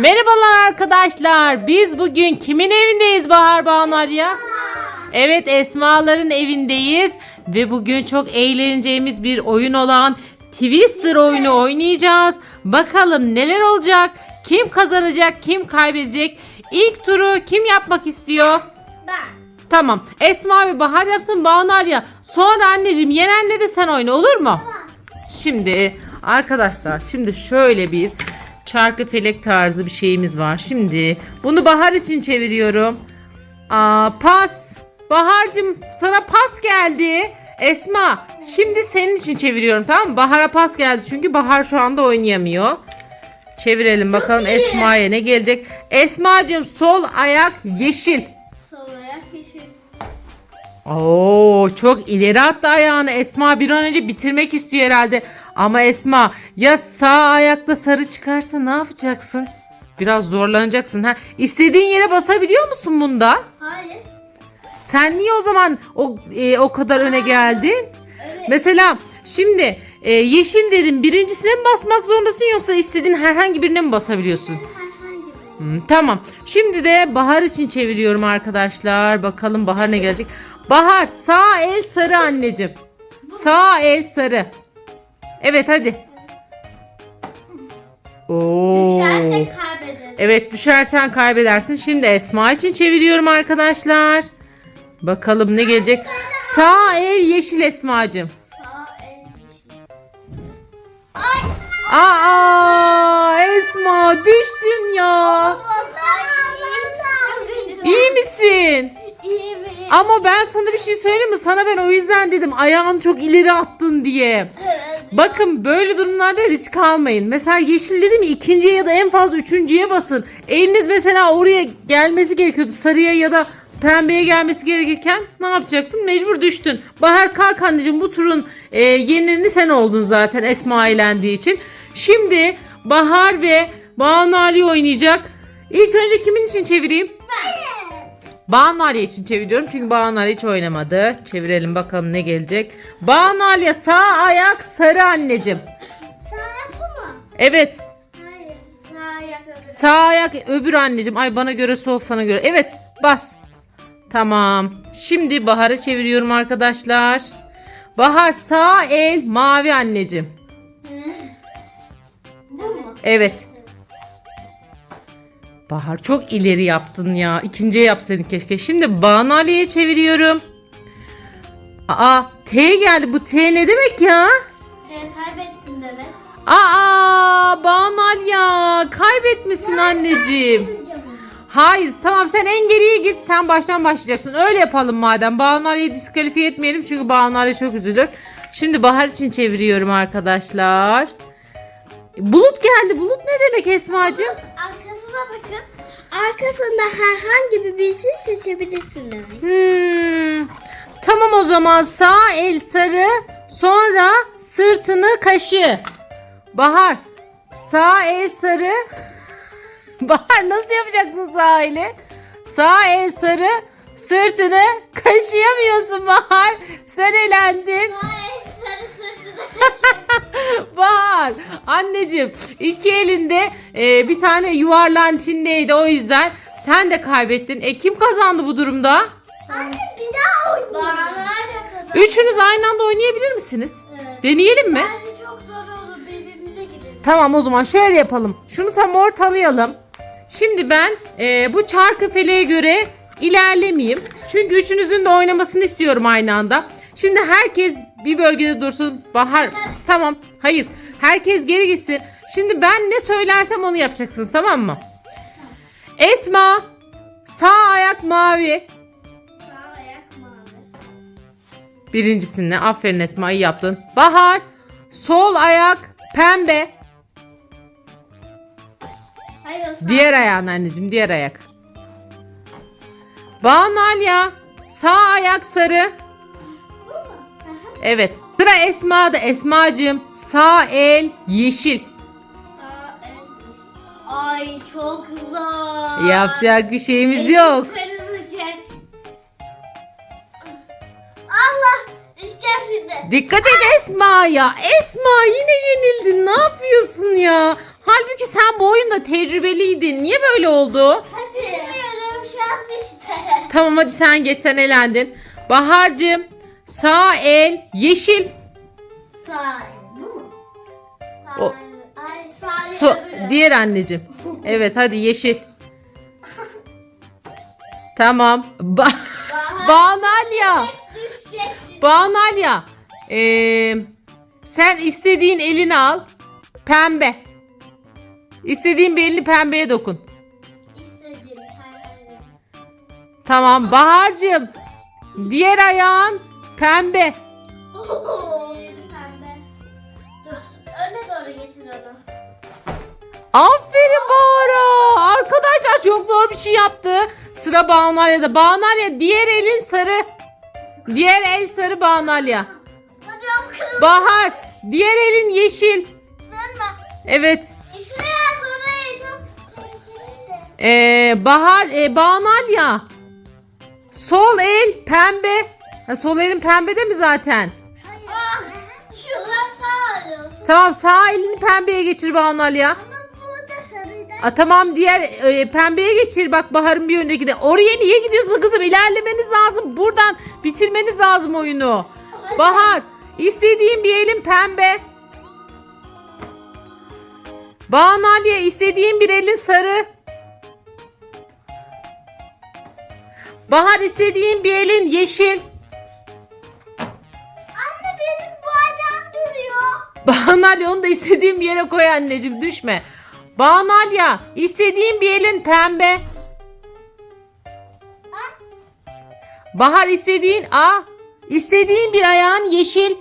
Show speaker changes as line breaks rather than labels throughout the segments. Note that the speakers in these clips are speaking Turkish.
Merhabalar arkadaşlar. Biz bugün kimin evindeyiz Bahar Banu Aliya? Evet Esmaların evindeyiz. Ve bugün çok eğleneceğimiz bir oyun olan Twister oyunu oynayacağız. Bakalım neler olacak? Kim kazanacak? Kim kaybedecek? İlk turu kim yapmak istiyor?
Ben.
Tamam. Esma ve Bahar yapsın Banu Aliya. Sonra anneciğim yenenle de sen oyna olur mu? Şimdi arkadaşlar şimdi şöyle bir çarkı felek tarzı bir şeyimiz var. Şimdi bunu Bahar için çeviriyorum. Aa, pas. Bahar'cığım sana pas geldi. Esma şimdi senin için çeviriyorum tamam mı? Bahar'a pas geldi çünkü Bahar şu anda oynayamıyor. Çevirelim bakalım
iyi.
Esma'ya ne gelecek. Esma'cığım sol ayak yeşil.
Sol ayak yeşil.
Oo çok ileri attı ayağını. Esma bir an önce bitirmek istiyor herhalde. Ama Esma ya sağ ayakta sarı çıkarsa ne yapacaksın? Biraz zorlanacaksın ha. İstediğin yere basabiliyor musun bunda?
Hayır.
Sen niye o zaman o e, o kadar öne geldin?
Evet.
Mesela şimdi e, yeşil dedim. Birincisine mi basmak zorundasın yoksa istediğin herhangi birine mi basabiliyorsun? Hmm, tamam. Şimdi de Bahar için çeviriyorum arkadaşlar. Bakalım Bahar ne gelecek. Bahar sağ el sarı anneciğim. Sağ el sarı. Evet hadi. Oo.
Düşersek kaybederiz.
Evet düşersen kaybedersin. Şimdi Esma için çeviriyorum arkadaşlar. Bakalım ne gelecek. Sağ el yeşil Esma'cığım. Aa Esma düştün ya. İyi misin?
İyi mi?
Ama ben sana bir şey söyleyeyim mi? Sana ben o yüzden dedim ayağını çok ileri attın diye. Bakın böyle durumlarda risk almayın. Mesela yeşil dedim ikinciye ya da en fazla üçüncüye basın. Eliniz mesela oraya gelmesi gerekiyordu. Sarıya ya da pembeye gelmesi gerekirken ne yapacaktın? Mecbur düştün. Bahar kalk anneciğim bu turun e, yenileni sen oldun zaten Esma eğlendiği için. Şimdi Bahar ve Banu Ali oynayacak. İlk önce kimin için çevireyim? Banu için çeviriyorum çünkü Banu hiç oynamadı. Çevirelim bakalım ne gelecek. Banu Ali'ye sağ ayak sarı anneciğim.
Sağ ayak bu mu?
Evet
Hayır. Sağ ayak öbür.
sağ ayak öbür anneciğim. Ay bana göre sol sana göre. Evet bas. Tamam. Şimdi Bahar'a çeviriyorum arkadaşlar. Bahar sağ el mavi anneciğim.
Bu mu?
Evet. Bahar çok ileri yaptın ya. İkinciye yapsaydın keşke. Şimdi Banu Ali'ye çeviriyorum. Aa T geldi. Bu T ne demek ya?
Sen kaybettin demek.
Aa Banu Ali ya. Kaybetmişsin anneciğim.
Kaybedince mi?
Hayır tamam sen en geriye git. Sen baştan başlayacaksın. Öyle yapalım madem. Banu Ali'yi diskalifiye etmeyelim. Çünkü Banu Ali çok üzülür. Şimdi Bahar için çeviriyorum arkadaşlar. Bulut geldi. Bulut ne demek Esma'cığım?
Arkasına bakın. Arkasında herhangi bir birisini seçebilirsin demek.
Hmm. Tamam o zaman sağ el sarı sonra sırtını kaşı. Bahar sağ el sarı. Bahar nasıl yapacaksın sağ eli? Sağ el sarı sırtını kaşıyamıyorsun Bahar. Sen elendin.
Sarı
Bahar anneciğim iki elinde e, bir tane yuvarlağın içindeydi o yüzden sen de kaybettin. E kim kazandı bu durumda?
Anne bir daha oynayalım.
Üçünüz aynı anda oynayabilir misiniz?
Evet.
Deneyelim mi?
Bence çok zor olur birbirimize gidelim.
Tamam o zaman şöyle yapalım. Şunu tam ortalayalım. Şimdi ben e, bu çarkı feleğe göre ilerlemeyeyim. Çünkü üçünüzün de oynamasını istiyorum aynı anda. Şimdi herkes bir bölgede dursun. Bahar tamam. Hayır. Herkes geri gitsin. Şimdi ben ne söylersem onu yapacaksınız tamam mı? Esma sağ ayak mavi.
Sağ ayak
aferin Esma iyi yaptın. Bahar sol ayak pembe.
Hayır sağ.
Diğer ayağın anneciğim diğer ayak. Banu Alya sağ ayak sarı. Evet. Sıra Esma'da Esma'cığım sağ el yeşil.
Sağ el. Ay çok zor.
Yapacak bir şeyimiz
Elim
yok.
kırılacak. Allah düşeceğim şimdi.
Dikkat et Esma ya. Esma yine yenildin. Ne yapıyorsun ya? Halbuki sen bu oyunda tecrübeliydin. Niye böyle oldu?
Hadi. Bilmiyorum şans işte.
Tamam hadi sen geç sen elendin. Bahar'cığım sağ el yeşil.
Sağ. Bu mu? Sağ.
O-
Ay sağ.
So- diğer anneciğim. Evet hadi yeşil. Tamam. Ba Banalya.
Düşecek.
Banalya. Ee, sen istediğin elini al. Pembe. İstediğin bir elini pembeye dokun.
İstediğim herhangi.
Tamam Bahar'cığım. Diğer ayağın pembe.
Dur. Öne doğru getir onu.
Aferin Bahar'a. Arkadaşlar çok zor bir şey yaptı. Sıra Banalya'da. Banalya diğer elin sarı. Diğer el sarı Banalya.
Hocam kırmızı.
Bahar diğer elin yeşil. Evet. Ee, Bahar e, Banalya. Sol el pembe. Ha, sol elin pembede mi zaten?
Ah, şurada sağ alıyorsun.
Tamam sağ elini pembeye geçir Banalya.
Ama burada sarıydı.
A, tamam diğer e, pembeye geçir bak Bahar'ın bir öndekine. Oraya niye gidiyorsun kızım? İlerlemeniz lazım. Buradan bitirmeniz lazım oyunu. Bahar istediğin bir elin pembe. Banalya istediğin bir elin sarı. Bahar istediğin bir elin yeşil. Banalya onu da istediğin bir yere koy anneciğim düşme. Banalya istediğin bir elin pembe. Bahar istediğin a istediğin bir ayağın yeşil.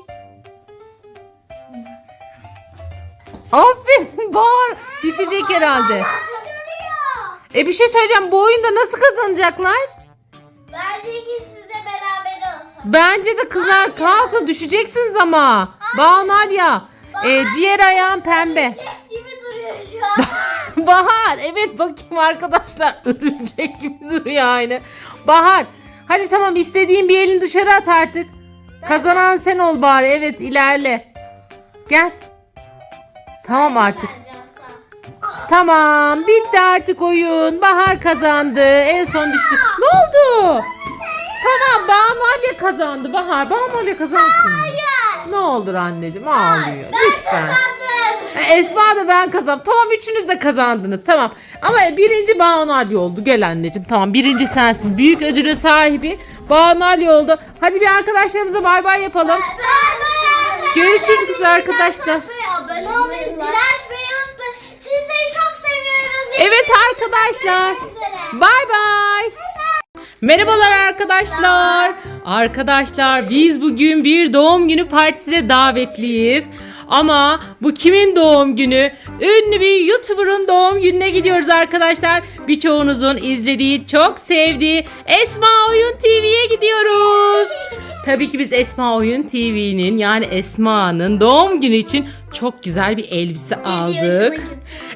Aferin Bahar bitecek herhalde. E bir şey söyleyeceğim bu oyunda nasıl kazanacaklar?
Bence ikisi de beraber olsun.
Bence de kızlar kalkın düşeceksiniz ama. Banalya e, diğer ayağın pembe.
Tek gibi duruyor şu an.
Bahar evet bakayım arkadaşlar örümcek gibi duruyor aynı. Bahar hadi tamam istediğin bir elini dışarı at artık. Kazanan sen ol bari evet ilerle. Gel. Tamam artık. Tamam bitti artık oyun. Bahar kazandı. En son düştü. Ne oldu? Tamam Banalya kazandı. Bahar Banalya kazansın. Ne olur anneciğim ağlıyor. Lütfen.
Kazandım.
Ha, Esma da ben kazandım. Tamam üçünüz de kazandınız. Tamam. Ama birinci Banu Ali oldu. Gel anneciğim. Tamam birinci sensin. Büyük ödülün sahibi Banu Ali oldu. Hadi bir arkadaşlarımıza bay bay yapalım. Görüşürüz arkadaşlar.
Abone olmayı, açmayı unutmayın. Sizleri çok seviyoruz.
Evet arkadaşlar. Bay bay. Merhabalar arkadaşlar. Arkadaşlar biz bugün bir doğum günü partisine davetliyiz. Ama bu kimin doğum günü? Ünlü bir YouTuber'ın doğum gününe gidiyoruz arkadaşlar. Birçoğunuzun izlediği, çok sevdiği Esma Oyun TV'ye gidiyoruz. Tabii ki biz Esma Oyun TV'nin yani Esma'nın doğum günü için çok güzel bir elbise aldık.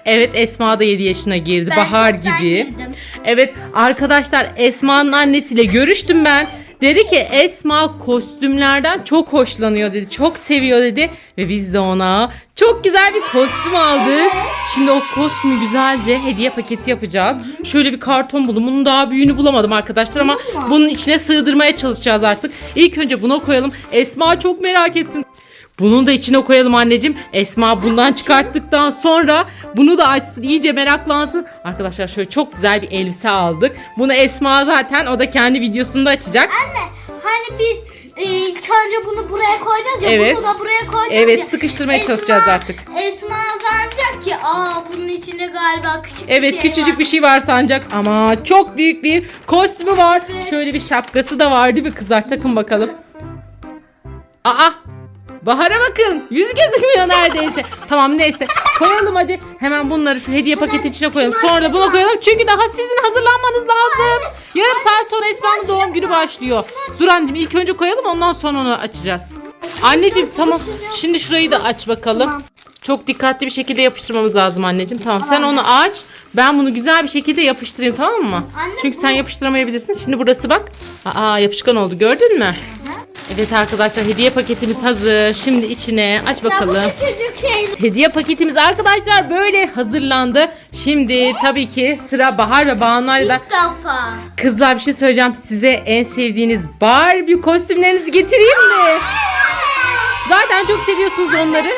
Evet Esma da 7 yaşına girdi.
Ben
Bahar
çoktan
gibi.
girdim.
Evet arkadaşlar Esma'nın annesiyle görüştüm ben. Dedi ki Esma kostümlerden çok hoşlanıyor dedi. Çok seviyor dedi. Ve biz de ona çok güzel bir kostüm aldık. Şimdi o kostümü güzelce hediye paketi yapacağız. Şöyle bir karton buldum. Bunun daha büyüğünü bulamadım arkadaşlar ama bunun içine sığdırmaya çalışacağız artık. İlk önce buna koyalım. Esma çok merak etsin. Bunu da içine koyalım anneciğim. Esma bundan çıkarttıktan sonra bunu da açsın iyice meraklansın. Arkadaşlar şöyle çok güzel bir elbise aldık. Bunu Esma zaten o da kendi videosunda açacak.
Anne hani biz e, ilk önce bunu buraya koyacağız ya
Evet.
bunu da buraya koyacağız
Evet
ya.
sıkıştırmaya çalışacağız artık.
Esma zannedecek ki aa bunun içinde galiba küçük
Evet
bir şey
küçücük
var.
bir şey var sancak ama çok büyük bir kostümü var. Şöyle bir şapkası da var değil mi kızlar? Takın bakalım. Aa! Bahar'a bakın. Yüzü gözükmüyor neredeyse. tamam neyse. Koyalım hadi. Hemen bunları şu hediye paketi içine koyalım. Sonra da buna koyalım. Çünkü daha sizin hazırlanmanız lazım. Yarım saat sonra Esma'nın doğum günü başlıyor. Dur anneciğim ilk önce koyalım ondan sonra onu açacağız. Anneciğim tamam. Şimdi şurayı da aç bakalım. Çok dikkatli bir şekilde yapıştırmamız lazım anneciğim. Tamam sen onu aç. Ben bunu güzel bir şekilde yapıştırayım tamam mı?
Anne,
Çünkü
bu-
sen yapıştıramayabilirsin. Şimdi burası bak. Aa yapışkan oldu gördün mü? Evet arkadaşlar hediye paketimiz hazır. Şimdi içine aç bakalım. Hediye paketimiz arkadaşlar böyle hazırlandı. Şimdi tabii ki sıra Bahar ve Banu'yla. Kızlar bir şey söyleyeceğim. Size en sevdiğiniz Barbie kostümlerinizi getireyim mi? Zaten çok seviyorsunuz onları.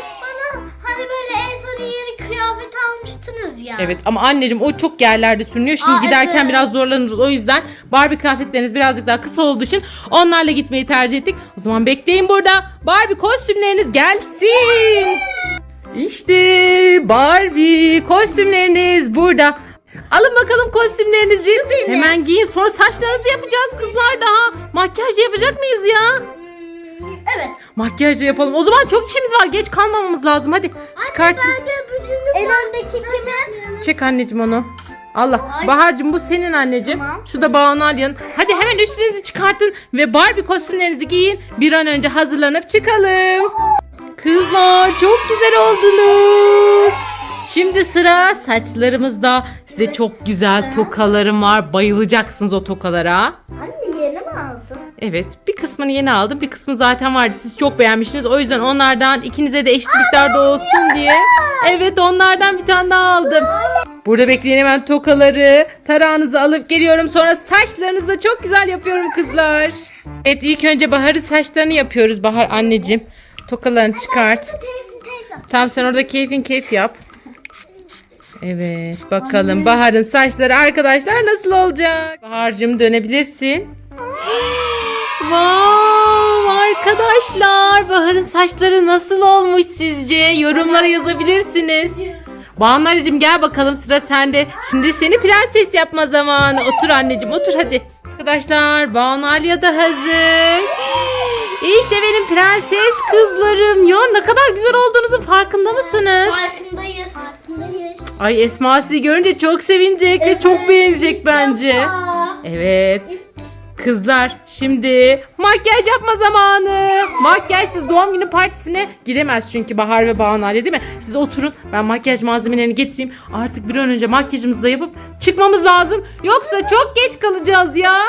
Almıştınız ya.
Evet ama anneciğim o çok yerlerde sürünüyor. Şimdi
Aa,
giderken
evet.
biraz zorlanırız. O yüzden Barbie kıyafetleriniz birazcık daha kısa olduğu için onlarla gitmeyi tercih ettik. O zaman bekleyin burada. Barbie kostümleriniz gelsin. İşte Barbie kostümleriniz burada. Alın bakalım kostümlerinizi. Hemen giyin. Sonra saçlarınızı yapacağız kızlar daha. Makyaj yapacak mıyız ya?
Evet.
Makyaj da yapalım. O zaman çok işimiz var. Geç kalmamamız lazım. Hadi çıkartın.
Ben de bütünlük En öndeki kimin?
Çek anneciğim onu. Allah.
Ay.
Bahar'cığım bu senin anneciğim.
Tamam.
Şu da Banu Alya'nın. Hadi hemen üstünüzü çıkartın ve Barbie kostümlerinizi giyin. Bir an önce hazırlanıp çıkalım. Kızlar çok güzel oldunuz. Şimdi sıra saçlarımızda. Size çok güzel tokalarım var. Bayılacaksınız o tokalara.
Anne yeni mi aldın?
Evet bir kısmını yeni aldım bir kısmı zaten vardı siz çok beğenmiştiniz o yüzden onlardan ikinize de eşit miktarda olsun diye evet onlardan bir tane daha aldım. Burada bekleyin hemen tokaları tarağınızı alıp geliyorum sonra saçlarınızı da çok güzel yapıyorum kızlar. Evet ilk önce Bahar'ın saçlarını yapıyoruz Bahar anneciğim. Tokalarını çıkart. Tamam sen orada keyfin keyif yap. Evet bakalım Bahar'ın saçları arkadaşlar nasıl olacak? Bahar'cığım dönebilirsin. Wow arkadaşlar Bahar'ın saçları nasıl olmuş sizce? Yorumlara yazabilirsiniz. Banu anneciğim gel bakalım sıra sende. Şimdi seni prenses yapma zamanı. Otur anneciğim otur hadi. Arkadaşlar Banu Alya da hazır. İşte benim prenses kızlarım. Ya ne kadar güzel olduğunuzun farkında mısınız?
Farkındayız. Farkındayız.
Ay Esma sizi görünce çok sevinecek ve çok beğenecek bence. Evet. Kızlar şimdi makyaj yapma zamanı. Makyajsız doğum günü partisine gidemez çünkü Bahar ve Banu Ali değil mi? Siz oturun ben makyaj malzemelerini getireyim. Artık bir an önce makyajımızı da yapıp çıkmamız lazım. Yoksa çok geç kalacağız ya.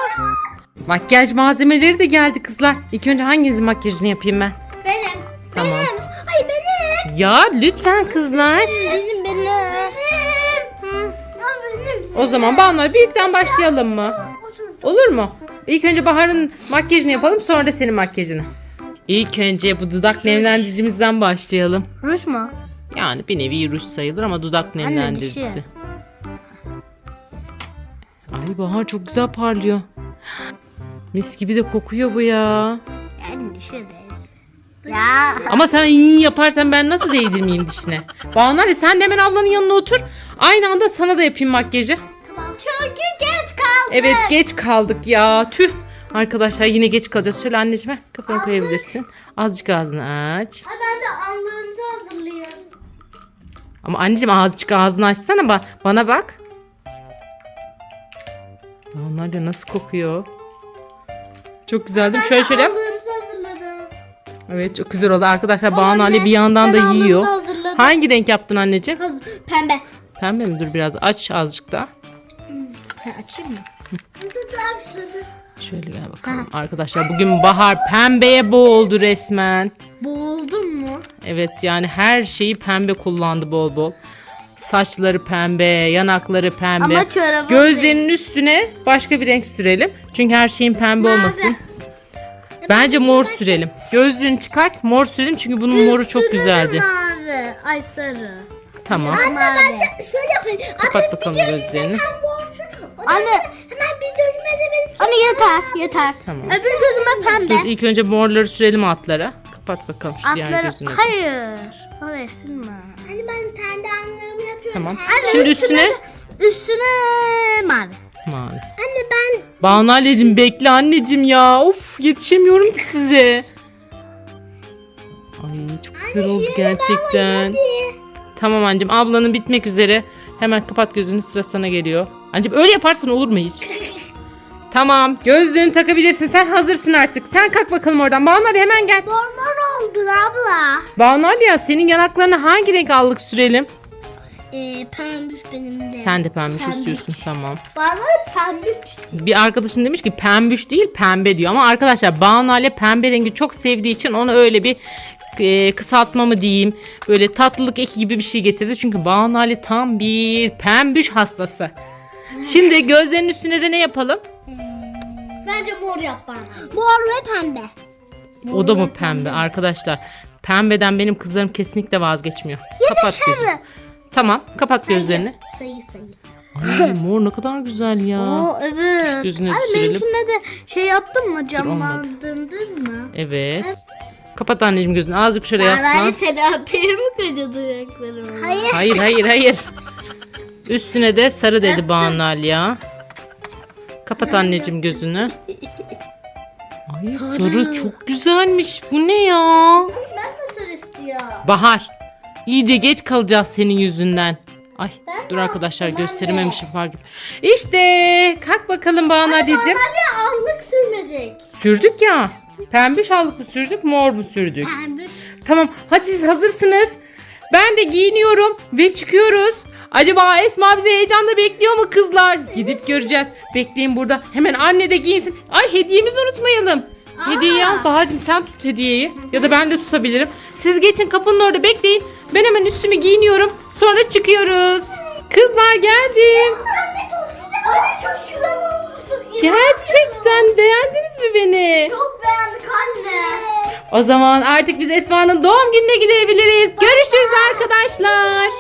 Makyaj malzemeleri de geldi kızlar. İlk önce hanginizin makyajını yapayım ben?
benim.
Tamam.
Benim. Ay benim.
Ya lütfen kızlar.
Benim benim. Benim.
O zaman Banu büyükten başlayalım mı? Olur mu? İlk önce Bahar'ın makyajını yapalım sonra da senin makyajını. İlk önce bu dudak nemlendiricimizden başlayalım.
Ruj mu?
Yani bir nevi ruj sayılır ama dudak nemlendiricisi.
dişi.
Ay Bahar çok güzel parlıyor. Mis gibi de kokuyor bu ya.
Yani dişi değil. Ya.
Ama sen iyi yaparsan ben nasıl değdirmeyeyim dişine? Banu Ali sen de hemen ablanın yanına otur. Aynı anda sana da yapayım makyajı.
Çünkü.
Evet geç kaldık ya. Tüh. Arkadaşlar yine geç kalacağız. Şöyle anneciğim kafanı koyabilirsin. Azıcık ağzını aç.
Ha, Ben de anlığınızı hazırlıyorum.
Ama anneciğim azıcık ağzını açsana ba bana bak. Onlar da nasıl kokuyor? Çok güzel değil mi? Şöyle şöyle.
hazırladım.
Evet çok güzel oldu. Arkadaşlar Banu Ali bir yandan da yiyor.
hazırladım.
Hangi renk yaptın anneciğim?
Hazır. Pembe.
Pembe mi? Dur biraz aç azıcık daha.
Ha, açayım mı?
Şöyle gel bakalım. Arkadaşlar bugün bahar pembeye boğuldu resmen.
Boğuldun mu?
Evet yani her şeyi pembe kullandı bol bol. Saçları pembe, yanakları pembe.
Ama çorabı
Gözlerinin üstüne başka bir renk sürelim. Çünkü her şeyin pembe olmasın. Bence mor sürelim. Gözlüğünü çıkart, mor sürelim çünkü bunun moru çok güzeldi.
Mavi. Ay sarı.
Tamam.
Anne ben de şöyle yapayım.
Kapat bakalım gözlerini.
Anne hemen bir gözüme de benim. Anne yeter yeter.
Tamam.
Öbür gözüme pembe.
Dur ilk önce morları sürelim altlara. Kapat bakalım şu diğer
Atları
gözünü.
hayır. Oraya silme. Hani ben kendi anlığımı yapıyorum.
Tamam.
Anne,
Şimdi üstüne
üstüne mavi.
mavi.
Anne ben
Banu anneciğim bekle anneciğim ya. Of yetişemiyorum ki size. Ay çok güzel oldu gerçekten. Tamam anneciğim ablanın bitmek üzere. Hemen kapat gözünü sıra sana geliyor. Anneciğim öyle yaparsan olur mu hiç? tamam gözlüğünü takabilirsin sen hazırsın artık. Sen kalk bakalım oradan. Banu Ali hemen gel.
Normal oldun abla.
Banu Ali ya senin yanaklarına hangi renk allık sürelim?
Ee, pembiş benim de.
Sen de pembiş
Pembiş.
istiyorsun tamam.
Bana pembiş
Bir arkadaşın demiş ki pembiş değil pembe diyor ama arkadaşlar Banu pembe rengi çok sevdiği için ona öyle bir e, kısaltma mı diyeyim böyle tatlılık eki gibi bir şey getirdi. Çünkü Banu Ale tam bir pembiş hastası. Şimdi gözlerinin üstüne de ne yapalım?
Bence mor yap bana. Mor ve pembe.
O da mı pembe arkadaşlar? Pembeden benim kızlarım kesinlikle vazgeçmiyor. Kapat gözünü. Tamam kapat gözlerini.
Sayı sayı.
Ay mor ne kadar güzel ya.
Oo evet.
gözüne
Ay, benimkinde de şey yaptın mı camlandırdın mı?
Evet. Kapat anneciğim gözünü. Azıcık şöyle yaslan.
seni öpeyim mi koca duyaklarımı? Hayır.
Hayır hayır hayır. Üstüne de sarı dedi Banu Ali ya. Kapat anneciğim gözünü. Ay sarı çok güzelmiş. Bu ne ya?
Ben de sarı istiyorum.
Bahar. İyice geç kalacağız senin yüzünden. Ay
Ben
dur arkadaşlar gösterememişim fark et. İşte kalk bakalım Banu Ali'cim.
Hadi allık sürmedik.
Sürdük ya. Pembe şallık mı sürdük mor mu sürdük?
Pembe.
Tamam hadi siz hazırsınız. Ben de giyiniyorum ve çıkıyoruz. Acaba Esma bizi heyecanla bekliyor mu kızlar? Gidip göreceğiz. Bekleyin burada. Hemen anne de giyinsin. Ay hediyemizi unutmayalım. Hediyeyi al Bahar'cığım sen tut hediyeyi. Ya da ben de tutabilirim. Siz geçin kapının orada bekleyin. Ben hemen üstümü giyiniyorum. Sonra çıkıyoruz. Kızlar geldim.
Anne çok güzel. Anne çok güzel olmuşsun.
Gerçekten beğendiniz mi beni?
Çok beğendik anne.
O zaman artık biz Esma'nın doğum gününe gidebiliriz. Görüşürüz arkadaşlar.